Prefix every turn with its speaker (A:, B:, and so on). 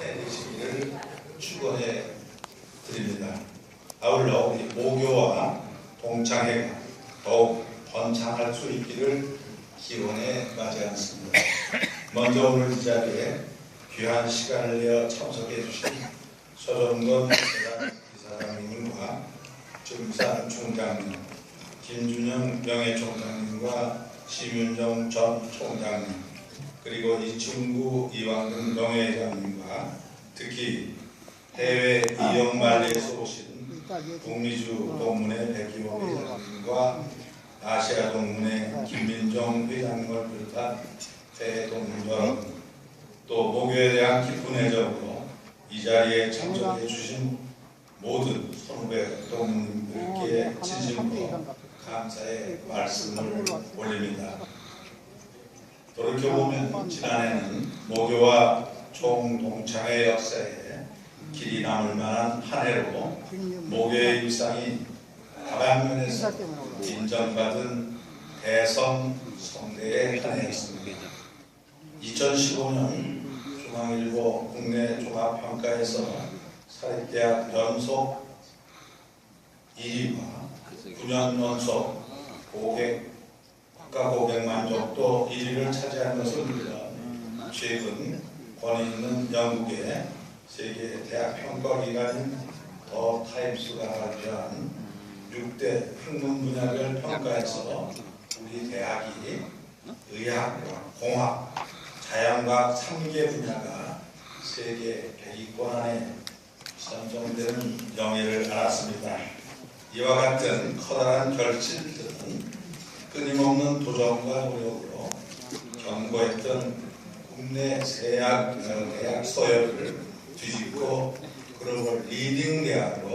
A: 해 되시기를 축원해 드립니다. 아울러 우리 모교와 동창회가 더욱 번창할 수 있기를 기원해 맞이않습니다. 먼저 오늘 이 자리에 귀한 시간을 내어 참석해 주신 서정건 이사장님과 정산 총장님, 김준영 명예총장님과 심윤정 전 총장님, 그리고 이충구 이왕근 명예회장님과 특히 해외 이영말리에서 오신 북미주 동문회 백기범 회장님과 아시아 동문회 김민정 회장님을 비롯한 대동문 여러분 또 목요에 대한 깊은 애정으로 이 자리에 참석해 주신 모든 선후배 동문님들께 진심으로 감사의 말씀을 올립니다. 돌이켜 보면 지난해는 모교와 총동창회 역사에 길이 남을 만한 한 해로 모교의 일상이 다방면에서 인정받은 대성 성대의 한 해였습니다. 2015년 중앙일보 국내 종합평가에서 사립대학 연속 1위와 9년 연속 고객 국가 고객 만족도 1위를 차지한 것을 물론 최근 권위 있는 영국의 세계 대학 평가 기관인 더 타임스가 발표한 6대 학문 분야별 평가에서 우리 대학이 의학과 공학, 자연과학 3개 분야가 세계 100위권 안에 선정되는 영예를 알았습니다. 이와 같은 커다란 결실들은 끊임없는 도전과 노력으로 경고했던 국내 세약 어, 대학 서열을 뒤집고 글로벌 리딩 대학으로